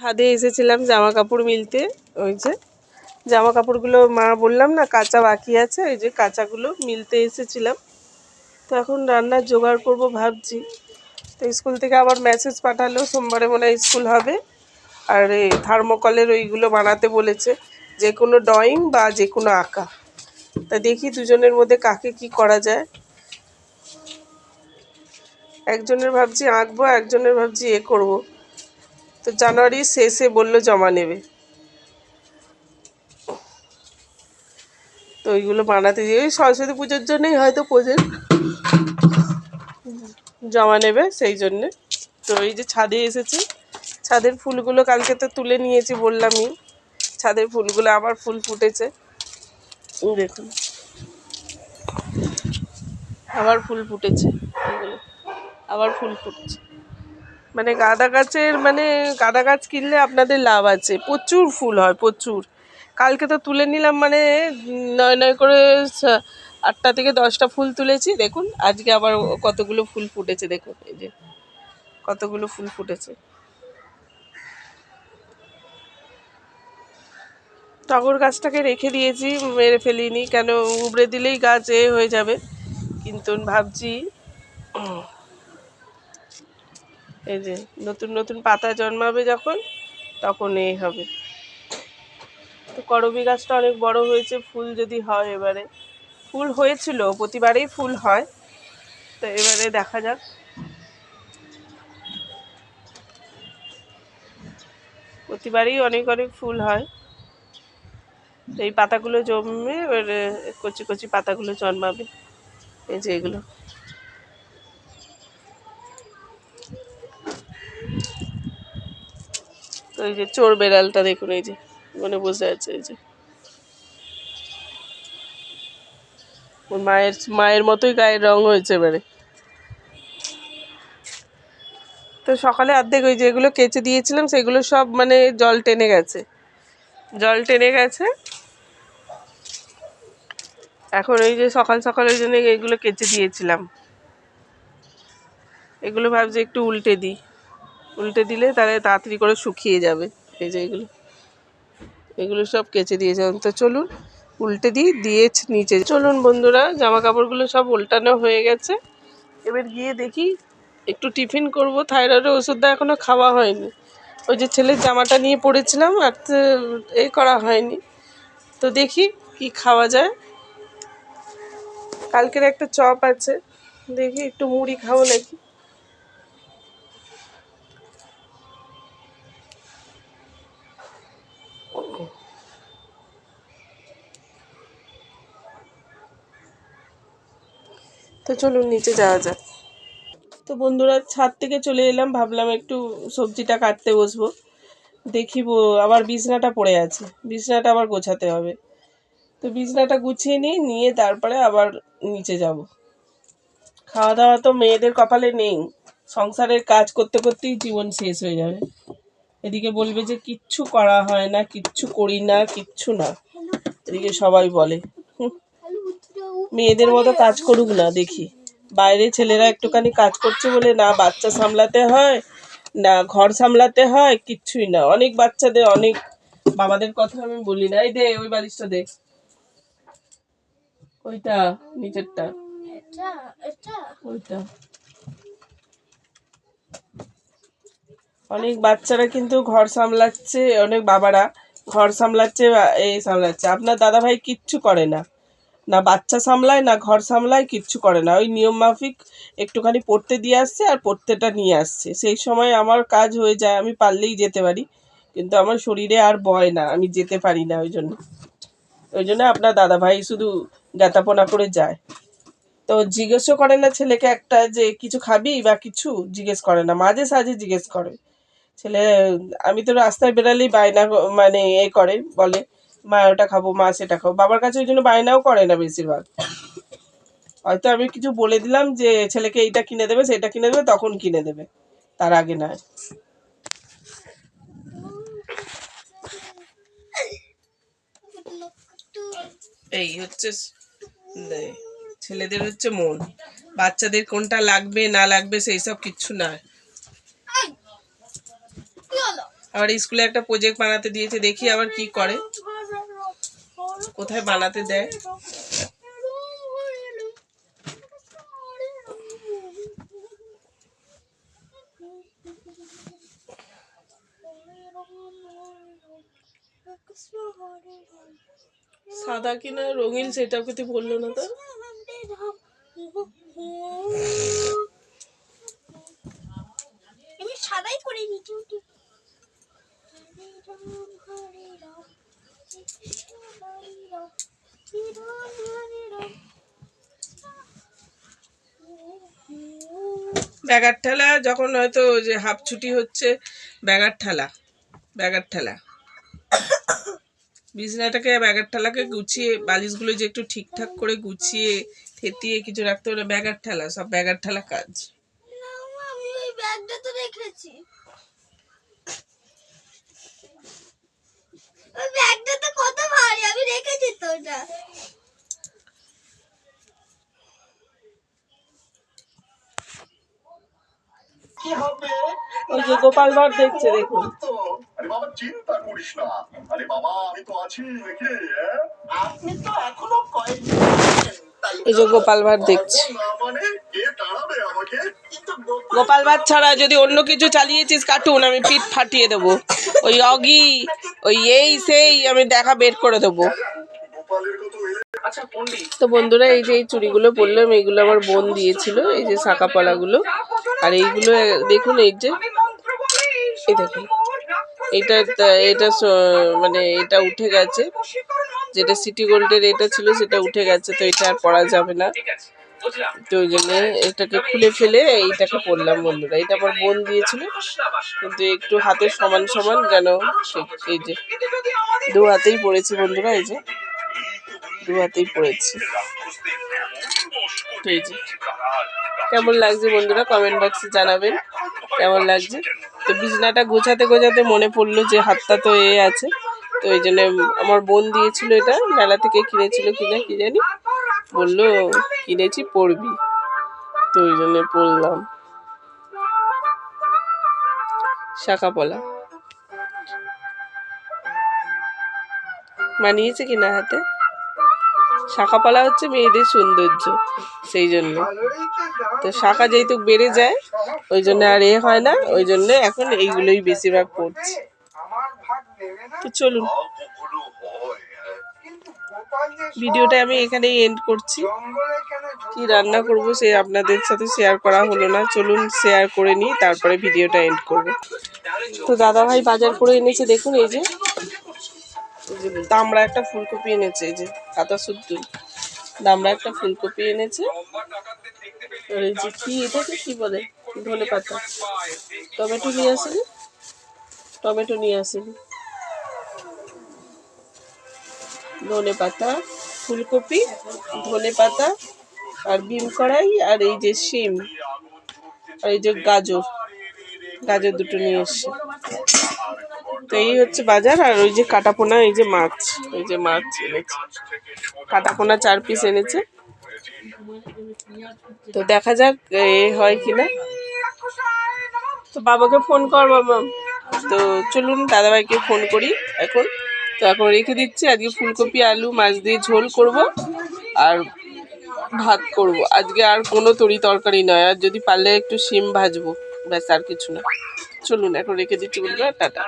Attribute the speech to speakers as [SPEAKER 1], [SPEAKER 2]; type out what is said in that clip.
[SPEAKER 1] ছাদে এসেছিলাম জামা কাপড় মিলতে, ওই যে জামা কাপড়গুলো মা বললাম না, কাঁচা বাকি আছে, ওই যে কাঁচাগুলো মিলতে এসেছিলাম। তো এখন রান্নার জোগাড় করব ভাবছি। তো স্কুল থেকে আবার মেসেজ পাঠালো, সোমবারে মনে হয় স্কুল হবে। আর এই থার্মোকলের ওইগুলো বানাতে বলেছে, যে কোনো ড্রয়িং বা যে কোনো আঁকা। তা দেখি দুজনের মধ্যে কাকে কি করা যায়। একজনের ভাবছি আঁকবো, একজনের ভাবছি এ করব। তো জানুয়ারির শেষে বলল জমা নেবে। তো ওইগুলো বানাতে দিয়ে সরস্বতী পুজোর জন্যই হয়তো প্রজেক্ট জমা নেবে সেই জন্যে। তো এই যে ছাদে এসেছি, ছাদের ফুলগুলো কালকে তো তুলে নিয়েছি বললামই। ছাদের ফুলগুলো আবার ফুল ফুটেছে। দেখুন। আবার ফুল ফুটেছে। আবার ফুল ফুটছে। মানে গাঁদা গাছের মানে গাঁদা গাছ কিনলে আপনাদের লাভ আছে। প্রচুর ফুল হয়, প্রচুর। কালকে তো তুলে নিলাম মানে নয় নয় করে আটটা থেকে দশটা ফুল তুলেছি। দেখুন, আজকে আবার কতগুলো ফুল ফুটেছে, দেখুন, এই যে কতগুলো ফুল ফুটেছে। টগর গাছটাকে রেখে দিয়েছি, মেরে ফেলিনি, কেন উবড়ে দিলেই গাছ এ হয়ে যাবে। কিন্তু ভাবছি এই যে নতুন নতুন পাতা জন্মাবে যখন, তখন এই হবে। তো করবি গাছটা অনেক বড় হয়েছে, ফুল যদি হয় এবারে। ফুল হয়েছিল, প্রতিবারেই ফুল হয়। তো এবারে দেখা যাক। প্রতিবারই অনেক অনেক ফুল হয়। তো এই পাতাগুলো জমে এবারে কচি কচি পাতাগুলো জন্মাবে। এই যে এগুলো। তো এই যে চোর বেড়ালটা দেখুন, এই যে মনে বসে আছে, এই যে। ওর মায়ের মায়ের মতোই গায়ের রং হয়েছে এবারে। তো সকালে অর্ধেক ওই যেগুলো কেচে দিয়েছিলাম, সেগুলো সব মানে জল টেনে গেছে। জল টেনে গেছে। এখন ওই যে সকাল সকাল ওই জন্য এগুলো কেচে দিয়েছিলাম। এগুলো ভাবছি একটু উল্টে দিই। উল্টে দিলে তাহলে তাড়াতাড়ি করে শুকিয়ে যাবে এই যে এগুলো। এগুলো সব কেচে দিয়েছিলাম তো চলুন উল্টে দিই, দিয়ে নিচে চলুন বন্ধুরা জামা কাপড়গুলো সব উল্টানো হয়ে গেছে। এবার গিয়ে দেখি একটু টিফিন করব। থাইরয়েডের ওষুধটা এখনও খাওয়া হয়নি। ওই যে ছেলের জামাটা নিয়ে পড়েছিলাম, আর তো এ করা হয়নি। তো দেখি কি খাওয়া যায়। কালকের একটা চপ আছে। দেখি একটু মুড়ি খাব নাকি। তো চলুন নিচে যাওয়া যাক। তো বন্ধুরা, ছাদ থেকে চলে এলাম, ভাবলাম একটু সবজিটা কাটতে বসবো। দেখি বো- আবার বিছনাটা পড়ে আছে। বিছনাটা আবার গোছাতে হবে। তো বিছনাটা গুছিয়ে নিই, নিয়ে তারপরে আবার নিচে যাব। খাওয়া দাওয়া তো মেয়েদের কপালে নেই। সংসারের কাজ করতে করতেই জীবন শেষ হয়ে যাবে। এদিকে বলবে যে, কিচ্ছু করা হয় না, কিচ্ছু করি না, কিচ্ছু না। এদিকে সবাই বলে মেয়েদের মতো কাজ করুক না দেখি। বাইরে ছেলেরা একটুখানি কাজ করছে বলে না বাচ্চা সামলাতে হয় না ঘর সামলাতে হয় কিচ্ছুই না। অনেক বাচ্চাদের অনেক বাবাদের কথা আমি বলি না। এই দে ওই বালিশটা দে। ওইটা নিচেরটা। ওইটা। অনেক বাচ্চারা কিন্তু ঘর সামলাচ্ছে অনেক বাবারা ঘর সামলাচ্ছে এই সামলাচ্ছে। আপনার দাদা ভাই কিচ্ছু করে না। না বাচ্চা সামলায়, না ঘর সামলায়, কিচ্ছু করে না। ওই নিয়ম মাফিক একটুখানি পড়তে দিয়ে আসছে আর পড়তেটা নিয়ে আসছে। সেই সময় আমার কাজ হয়ে যায়, আমি পারলেই যেতে পারি। কিন্তু আমার শরীরে আর বয় না, আমি যেতে পারি না ওই জন্য। ওই জন্য আপনার দাদা ভাই শুধু জ্ঞাতাপনা করে যায়। তো জিজ্ঞেসও করে না ছেলেকে একটা যে কিছু খাবি বা কিছু, জিজ্ঞেস করে না। মাঝে সাঝে জিজ্ঞেস করে। ছেলে, আমি তো রাস্তায় বেরালেই বায়না মানে এ করে, বলে মা ওটা খাব মা সেটা খাব। বাবার কাছে ওই জন্য বায়নাও করে না বেশিরভাগ। হয়তো আমি কিছু বলে দিলাম যে ছেলেকে এইটা কিনে দেবে সেটা কিনে দেবে তখন কিনে দেবে। তার আগে নয়। এই হচ্ছে ছেলেদের হচ্ছে মন। বাচ্চাদের কোনটা লাগবে না লাগবে সেই সব কিচ্ছু না আবার স্কুলে একটা প্রজেক্ট বানাতে দিয়েছে দেখি আবার কি করে। কোথায় বানাতে দেয়? সাদা কিনা রঙিন সেটা কিছু বলল না তো?
[SPEAKER 2] সাদাই করে নিচ্ছি
[SPEAKER 1] ব্যাগার ঠেলা, যখন হয়তো যে হাফ ছুটি হচ্ছে ব্যাগার ঠেলা ব্যাগার ঠেলা। বিছনাটাকে ব্যাগার ঠেলাকে গুছিয়ে, বালিশগুলো যে একটু ঠিকঠাক করে গুছিয়ে, থেতিয়ে কিছু রাখতে হলে ব্যাগার ঠেলা, সব ব্যাগার ঠেলা কাজ।
[SPEAKER 2] ব্যাগটা তো রেখেছি। ব্যাগটা তো কত ভারী আমি রেখেছি তো ওটা
[SPEAKER 3] কি হবে?
[SPEAKER 1] ওই যে গোপাল ভাঁড় দেখছে দেখুন।
[SPEAKER 3] আরে বাবা চিন্তা করিস না। আরে বাবা আমি তো আছি নাকি হ্যাঁ? আপনি তো এখনও কয়েকদিন
[SPEAKER 1] এই যে গোপাল ভাঁড় দেখছে।
[SPEAKER 3] মানে কিন্তু গোপাল
[SPEAKER 1] গোপাল ভাঁড় ছাড়া যদি অন্য কিছু চালিয়েছিস কার্টুন আমি পিঠ ফাটিয়ে দেবো। ওই অগি, ওই এই সেই আমি দেখা বের করে দেবো। তো বন্ধুরা, এই যে এই চুড়িগুলো পরলাম, এইগুলো আমার বোন দিয়েছিল, এই যে শাঁকা পলাগুলো আর এইগুলো, দেখুন এই যে, এই দেখুন, এটা এটা মানে এটা উঠে গেছে। যেটা সিটি গোল্ডের এটা ছিল, সেটা উঠে গেছে, তো এটা আর পরা যাবে না। তো ওই জন্য এটাকে খুলে ফেলে এইটাকে পরলাম বন্ধুরা। এটা আমার বোন দিয়েছিল। কিন্তু একটু হাতের সমান সমান যেন এই যে দু হাতেই পড়েছি বন্ধুরা এই যে দু হাতেই পড়েছি। তো এই যে কেমন লাগছে বন্ধুরা কমেন্ট বক্সে জানাবেন। কেমন লাগছে? তো বিছনাটা গোছাতে গোছাতে মনে পড়ল যে হাতটা তো এ আছে। তো এই জন্য আমার বোন দিয়েছিল এটা মেলা থেকে কিনেছিল কিনা কি জানি। বলল, কিনেছি পড়বি তো ওই জন্য পড়লাম শাখা পলা মানিয়েছে কিনা হাতে? শাখা পালা হচ্ছে মেয়েদের সৌন্দর্য, সেই জন্য। তো শাখা যেহেতু বেড়ে যায়, ওই জন্য আর এ হয় না, ওই জন্য এখন এইগুলোই বেশিরভাগ পড়ছি তো চলুন? ভিডিওটা আমি এখানেই এন্ড করছি। কি রান্না করব সে আপনাদের সাথে শেয়ার করা হলো না। চলুন শেয়ার করে নিই, তারপরে ভিডিওটা এন্ড করব। তো দাদা ভাই বাজার করে এনেছে, দেখুন এই যে। দামড়া একটা ফুলকপি এনেছে, এই যে কাঁথা শুদ্ধ দামড়া একটা ফুলকপি এনেছে। আর এই যে কি এটাকে কি বলে? ধনে পাতা টমেটো নিয়ে আসেনি? টমেটো নিয়ে আসেনি? ধনে পাতা, ফুলকপি, ধনে পাতা আর বিম কড়াই আর এই যে শিম আর এই যে গাজর। গাজর দুটো নিয়ে এসছে। তো এই হচ্ছে বাজার আর ওই যে কাটাপোনা, এই যে মাছ, এই যে মাছ এনেছে। কাটাপোনা চার পিস এনেছে। তো দেখা যাক, এ হয় কিনা। তো বাবাকে ফোন কর, বাবা। তো চলুন, দাদাভাইকে ফোন করি এখন। তো এখন রেখে দিচ্ছি। আজকে ফুলকপি, আলু, মাছ দিয়ে ঝোল করব আর ভাত করব। আজকে আর কোনো তরি তরকারি নয়। আর যদি পারলে একটু সিম ভাজবো। ব্যাস, আর কিছু না। চলুন, এখন রেখে দিচ্ছি বলব টাটা।